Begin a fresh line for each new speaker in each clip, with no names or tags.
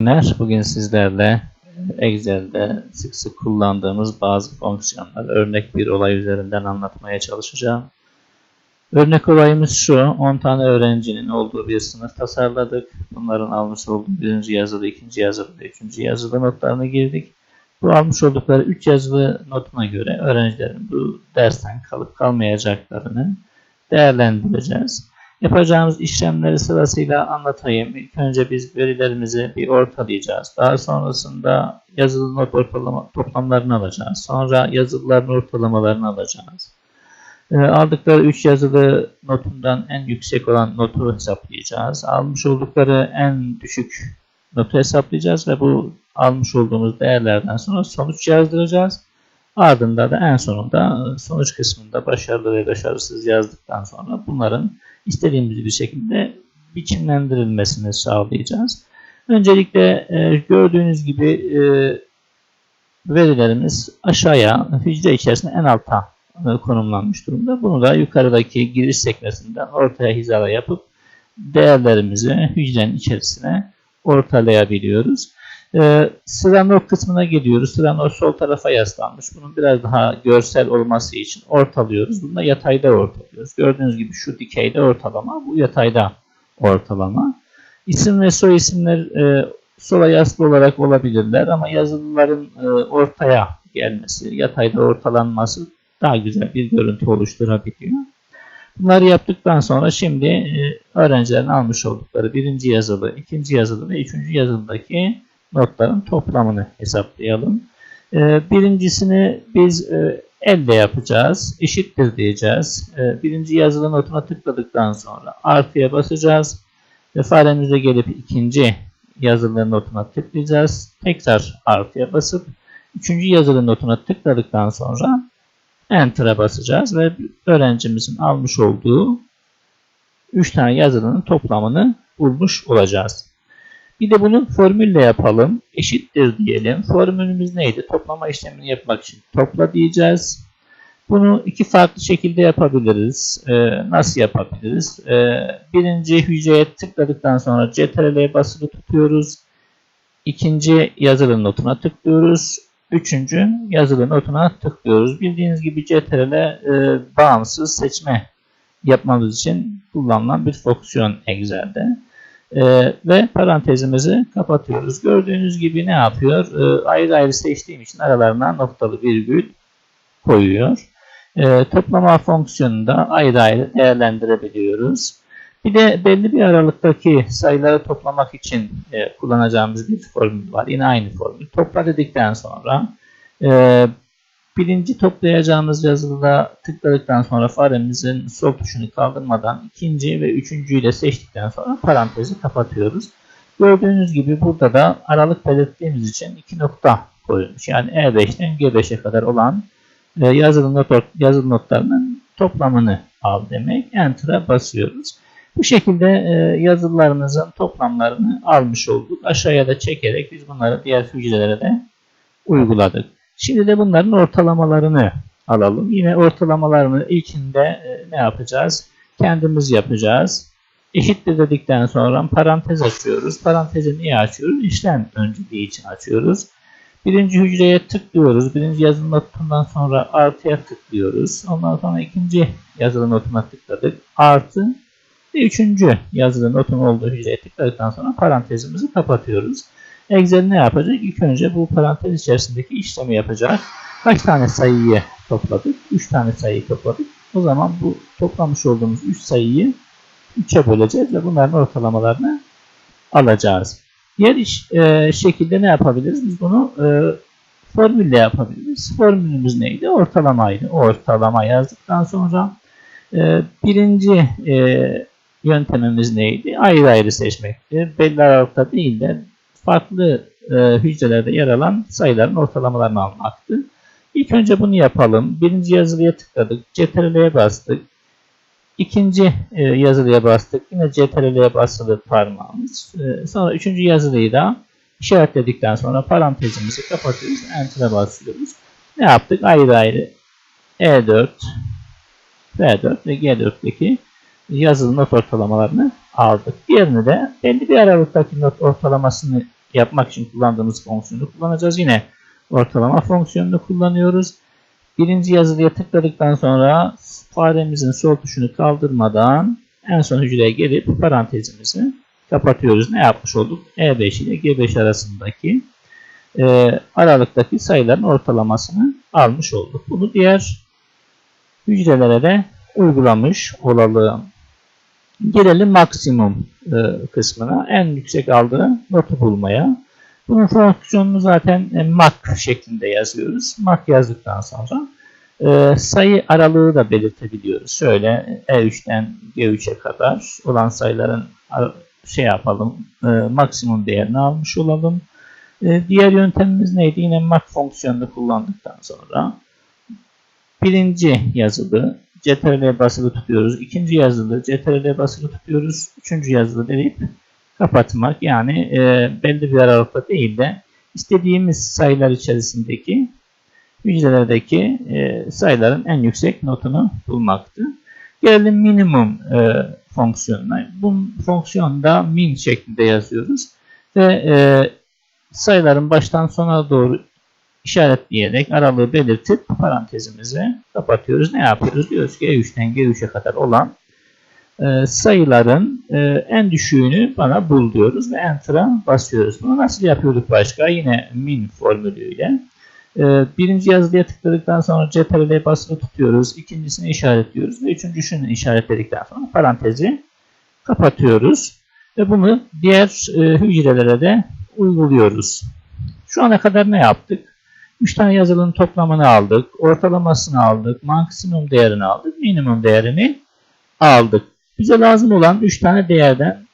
günler. Bugün sizlerle Excel'de sık sık kullandığımız bazı fonksiyonlar örnek bir olay üzerinden anlatmaya çalışacağım. Örnek olayımız şu, 10 tane öğrencinin olduğu bir sınıf tasarladık. Bunların almış olduğu birinci yazılı, ikinci yazılı ve üçüncü yazılı notlarını girdik. Bu almış oldukları 3 yazılı notuna göre öğrencilerin bu dersten kalıp kalmayacaklarını değerlendireceğiz. Yapacağımız işlemleri sırasıyla anlatayım. İlk önce biz verilerimizi bir ortalayacağız. Daha sonrasında yazılı not ortalama, toplamlarını alacağız. Sonra yazılıların ortalamalarını alacağız. E, aldıkları 3 yazılı notundan en yüksek olan notu hesaplayacağız. Almış oldukları en düşük notu hesaplayacağız ve bu almış olduğumuz değerlerden sonra sonuç yazdıracağız. Ardından da en sonunda sonuç kısmında başarılı ve başarısız yazdıktan sonra bunların istediğimiz bir şekilde biçimlendirilmesini sağlayacağız. Öncelikle e, gördüğünüz gibi e, verilerimiz aşağıya hücre içerisinde en alta e, konumlanmış durumda. Bunu da yukarıdaki giriş sekmesinden ortaya hizala yapıp değerlerimizi hücrenin içerisine ortalayabiliyoruz. Ee, sıra not kısmına geliyoruz. Sıra not sol tarafa yaslanmış. Bunun biraz daha görsel olması için ortalıyoruz. Bunu da yatayda ortalıyoruz. Gördüğünüz gibi şu dikeyde ortalama, bu yatayda ortalama. İsim ve soy isimler e, sola yaslı olarak olabilirler ama yazılıların e, ortaya gelmesi, yatayda ortalanması daha güzel bir görüntü oluşturabiliyor. Bunları yaptıktan sonra şimdi e, öğrencilerin almış oldukları birinci yazılı, ikinci yazılı ve üçüncü yazılıdaki notların toplamını hesaplayalım. Ee, birincisini biz e, elle yapacağız. Eşittir diyeceğiz. Ee, birinci yazılı notuna tıkladıktan sonra artıya basacağız. Ve faremizde gelip ikinci yazılı notuna tıklayacağız. Tekrar artıya basıp üçüncü yazılı notuna tıkladıktan sonra Enter'a basacağız ve öğrencimizin almış olduğu 3 tane yazılının toplamını bulmuş olacağız. Bir de bunu formülle yapalım. Eşittir diyelim. Formülümüz neydi? Toplama işlemini yapmak için topla diyeceğiz. Bunu iki farklı şekilde yapabiliriz. Ee, nasıl yapabiliriz? Ee, birinci hücreye tıkladıktan sonra CTRL'ye basılı tutuyoruz. İkinci yazılı notuna tıklıyoruz. Üçüncü yazılı notuna tıklıyoruz. Bildiğiniz gibi CTRL e, bağımsız seçme yapmamız için kullanılan bir fonksiyon Excel'de. Ee, ve parantezimizi kapatıyoruz. Gördüğünüz gibi ne yapıyor? Ee, ayrı ayrı seçtiğim için aralarına noktalı virgül koyuyor. Ee, toplama fonksiyonunda ayrı ayrı değerlendirebiliyoruz. Bir de belli bir aralıktaki sayıları toplamak için e, kullanacağımız bir formül var. Yine aynı formül. Topla dedikten sonra e, birinci toplayacağımız yazılıda tıkladıktan sonra faremizin sol tuşunu kaldırmadan ikinci ve üçüncüyü de seçtikten sonra parantezi kapatıyoruz. Gördüğünüz gibi burada da aralık belirttiğimiz için iki nokta koyulmuş. Yani E5'ten G5'e kadar olan e, yazılı, not, yazılı notlarının toplamını al demek. Enter'a basıyoruz. Bu şekilde e, yazılarımızın toplamlarını almış olduk. Aşağıya da çekerek biz bunları diğer hücrelere de uyguladık. Şimdi de bunların ortalamalarını alalım. Yine ortalamalarını ilkinde e, ne yapacağız? Kendimiz yapacağız. Eşittir dedikten sonra parantez açıyoruz. Parantezi niye açıyoruz? İşlem önceliği için açıyoruz. Birinci hücreye tıklıyoruz. Birinci yazılı notundan sonra artıya tıklıyoruz. Ondan sonra ikinci yazılı notuna tıkladık. Artı ve üçüncü yazılı notun olduğu hücreye tıkladıktan sonra parantezimizi kapatıyoruz. Excel ne yapacak? İlk önce bu parantez içerisindeki işlemi yapacak. Kaç tane sayıyı topladık? 3 tane sayıyı topladık. O zaman bu toplamış olduğumuz 3 sayıyı 3'e böleceğiz ve bunların ortalamalarını alacağız. Diğer iş, e, şekilde ne yapabiliriz? Biz bunu e, formülle yapabiliriz. Formülümüz neydi? Ortalamaydı. Ortalama yazdıktan sonra e, birinci e, yöntemimiz neydi? Ayrı ayrı seçmekti. Belli aralıkta değil de farklı e, hücrelerde yer alan sayıların ortalamalarını almaktı. İlk önce bunu yapalım. Birinci yazılıya tıkladık. CTRL'ye bastık. İkinci e, yazılıya bastık. Yine CTRL'ye basılı parmağımız. E, sonra üçüncü yazılıyı da işaretledikten sonra parantezimizi kapatıyoruz. Enter'a basıyoruz. Ne yaptık? Ayrı ayrı E4, V4 ve G4'teki yazılı not ortalamalarını aldık. Diğerini de belli bir aralıktaki not ortalamasını yapmak için kullandığımız fonksiyonu kullanacağız. Yine ortalama fonksiyonunu kullanıyoruz. Birinci yazılıya tıkladıktan sonra faremizin sol tuşunu kaldırmadan en son hücreye gelip parantezimizi kapatıyoruz. Ne yapmış olduk? E5 ile G5 arasındaki e, aralıktaki sayıların ortalamasını almış olduk. Bunu diğer hücrelere de uygulamış olalım. Gelelim maksimum e, kısmına. En yüksek aldığı notu bulmaya. Bunun fonksiyonunu zaten e, mak şeklinde yazıyoruz. Mak yazdıktan sonra e, sayı aralığı da belirtebiliyoruz. Şöyle E3'ten G3'e kadar olan sayıların şey yapalım, e, maksimum değerini almış olalım. Diğer yöntemimiz neydi? Yine mak fonksiyonunu kullandıktan sonra birinci yazılı CTRL basılı tutuyoruz. İkinci yazılı CTRL basılı tutuyoruz. Üçüncü yazılı deyip kapatmak. Yani e, belli bir aralıkta değil de istediğimiz sayılar içerisindeki hücrelerdeki e, sayıların en yüksek notunu bulmaktı. Gelelim minimum e, fonksiyonuna. Bu fonksiyonda min şeklinde yazıyoruz. Ve e, sayıların baştan sona doğru işaretleyerek aralığı belirtip parantezimizi kapatıyoruz. Ne yapıyoruz? Diyoruz ki E3'ten G3'e kadar olan e, sayıların e, en düşüğünü bana bul diyoruz ve Enter'a basıyoruz. Bunu nasıl yapıyorduk başka? Yine min formülüyle. E, birinci yazılıya tıkladıktan sonra CTRL'ye basılı tutuyoruz. İkincisini işaretliyoruz ve üçüncüsünü işaretledikten sonra parantezi kapatıyoruz. Ve bunu diğer e, hücrelere de uyguluyoruz. Şu ana kadar ne yaptık? 3 tane yazılının toplamını aldık, ortalamasını aldık, maksimum değerini aldık, minimum değerini aldık. Bize lazım olan 3 tane değerden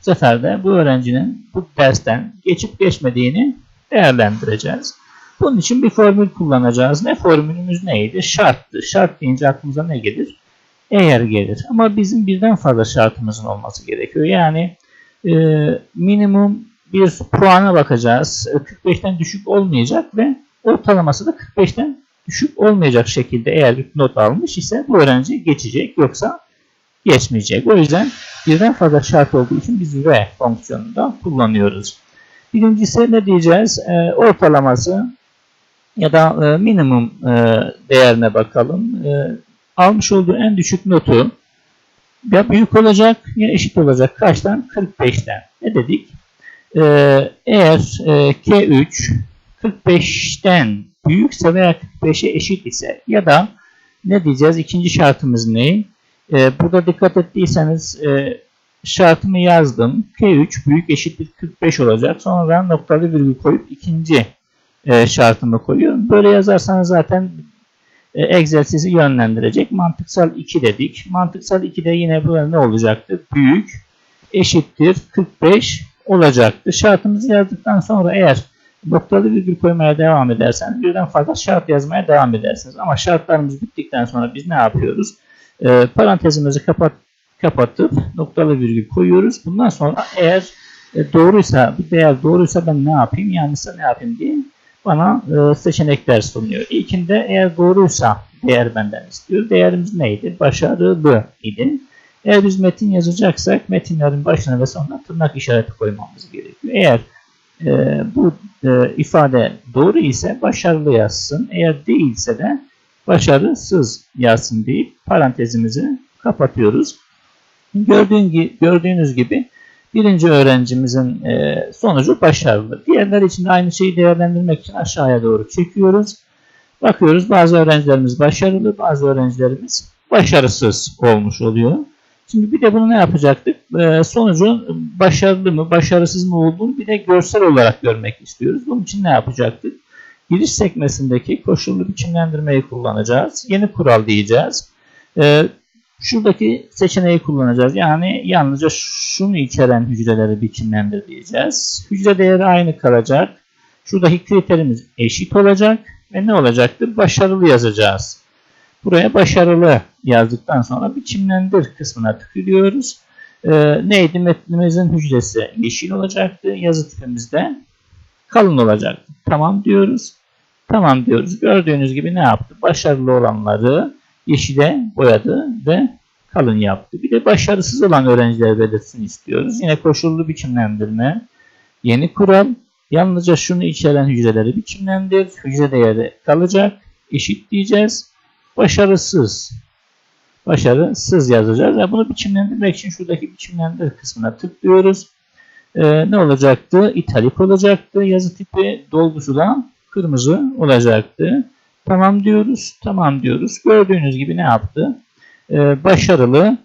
bu sefer de bu öğrencinin bu dersten geçip geçmediğini değerlendireceğiz. Bunun için bir formül kullanacağız. Ne formülümüz neydi? Şarttı. Şart deyince aklımıza ne gelir? Eğer gelir. Ama bizim birden fazla şartımızın olması gerekiyor. Yani e, minimum bir puana bakacağız. 45'ten düşük olmayacak ve ortalaması da 45'ten düşük olmayacak şekilde eğer not almış ise bu öğrenci geçecek yoksa geçmeyecek. O yüzden birden fazla şart olduğu için biz ve fonksiyonunu da kullanıyoruz. Birincisi ne diyeceğiz? E, ortalaması ya da e, minimum e, değerine bakalım. E, almış olduğu en düşük notu ya büyük olacak ya eşit olacak. Kaçtan? 45'ten. Ne dedik? E, eğer e, K3 45'ten büyükse veya 45'e eşit ise ya da ne diyeceğiz? İkinci şartımız ne? Ee, burada dikkat ettiyseniz e, şartımı yazdım. K3 büyük eşittir 45 olacak. Sonra noktalı virgül koyup ikinci e, şartımı koyuyorum. Böyle yazarsanız zaten e, egzersizi yönlendirecek. Mantıksal 2 dedik. Mantıksal 2'de yine bu ne olacaktır? Büyük eşittir 45 olacaktır. Şartımızı yazdıktan sonra eğer noktalı virgül koymaya devam ederseniz birden fazla şart yazmaya devam edersiniz. Ama şartlarımız bittikten sonra biz ne yapıyoruz? E, parantezimizi kapat, kapatıp noktalı virgül koyuyoruz. Bundan sonra eğer e, doğruysa, bu değer doğruysa ben ne yapayım, yanlışsa ne yapayım diye bana e, seçenekler sunuyor. İlkinde eğer doğruysa değer benden istiyor. Değerimiz neydi? Başarılı idi. Eğer biz metin yazacaksak metinlerin başına ve sonuna tırnak işareti koymamız gerekiyor. Eğer e, bu e, ifade doğru ise başarılı yazsın. Eğer değilse de başarısız yazsın deyip parantezimizi kapatıyoruz. Gördüğün, gördüğünüz gibi birinci öğrencimizin e, sonucu başarılı. Diğerler için de aynı şeyi değerlendirmek için aşağıya doğru çekiyoruz. Bakıyoruz bazı öğrencilerimiz başarılı, bazı öğrencilerimiz başarısız olmuş oluyor. Şimdi bir de bunu ne yapacaktık? Ee, sonucun başarılı mı, başarısız mı olduğunu bir de görsel olarak görmek istiyoruz. Bunun için ne yapacaktık? Giriş sekmesindeki koşullu biçimlendirmeyi kullanacağız. Yeni kural diyeceğiz. Ee, şuradaki seçeneği kullanacağız. Yani yalnızca şunu içeren hücreleri biçimlendir diyeceğiz. Hücre değeri aynı kalacak. Şuradaki kriterimiz eşit olacak. Ve ne olacaktır? Başarılı yazacağız. Buraya başarılı yazdıktan sonra biçimlendir kısmına tıklıyoruz. Ee, neydi? Metnimizin hücresi yeşil olacaktı. Yazı tipimiz de kalın olacaktı. Tamam diyoruz. Tamam diyoruz. Gördüğünüz gibi ne yaptı? Başarılı olanları yeşile boyadı ve kalın yaptı. Bir de başarısız olan öğrencileri belirtsin istiyoruz. Yine koşullu biçimlendirme, yeni kural Yalnızca şunu içeren hücreleri biçimlendir. Hücre değeri kalacak. Eşit diyeceğiz. Başarısız. Başarısız yazacağız. Ve bunu biçimlendirmek için şuradaki biçimlendir kısmına tıklıyoruz. Ee, ne olacaktı? İtalik olacaktı. Yazı tipi dolgusu da kırmızı olacaktı. Tamam diyoruz. Tamam diyoruz. Gördüğünüz gibi ne yaptı? Ee, başarılı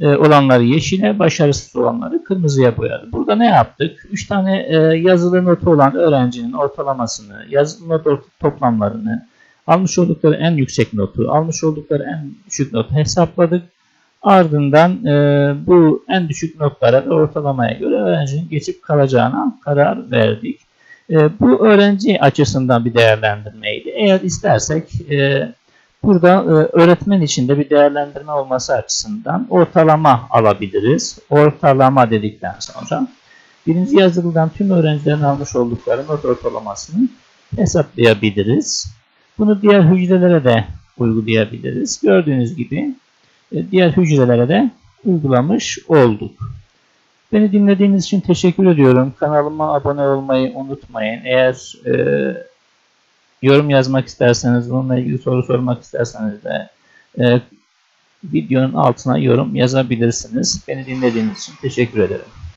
e, olanları yeşile, başarısız olanları kırmızıya boyadı. Burada ne yaptık? 3 tane e, yazılı notu olan öğrencinin ortalamasını, yazılı not toplamlarını, almış oldukları en yüksek notu, almış oldukları en düşük notu hesapladık. Ardından e, bu en düşük notlara ve ortalamaya göre öğrencinin geçip kalacağına karar verdik. E, bu öğrenci açısından bir değerlendirmeydi. Eğer istersek e, burada e, öğretmen için de bir değerlendirme olması açısından ortalama alabiliriz. Ortalama dedikten sonra birinci yazılıdan tüm öğrencilerin almış oldukları not ortalamasını hesaplayabiliriz. Bunu diğer hücrelere de uygulayabiliriz. Gördüğünüz gibi e, diğer hücrelere de uygulamış olduk. Beni dinlediğiniz için teşekkür ediyorum. Kanalıma abone olmayı unutmayın. Eğer e, yorum yazmak isterseniz, bununla ilgili soru sormak isterseniz de e, videonun altına yorum yazabilirsiniz. Beni dinlediğiniz için teşekkür ederim.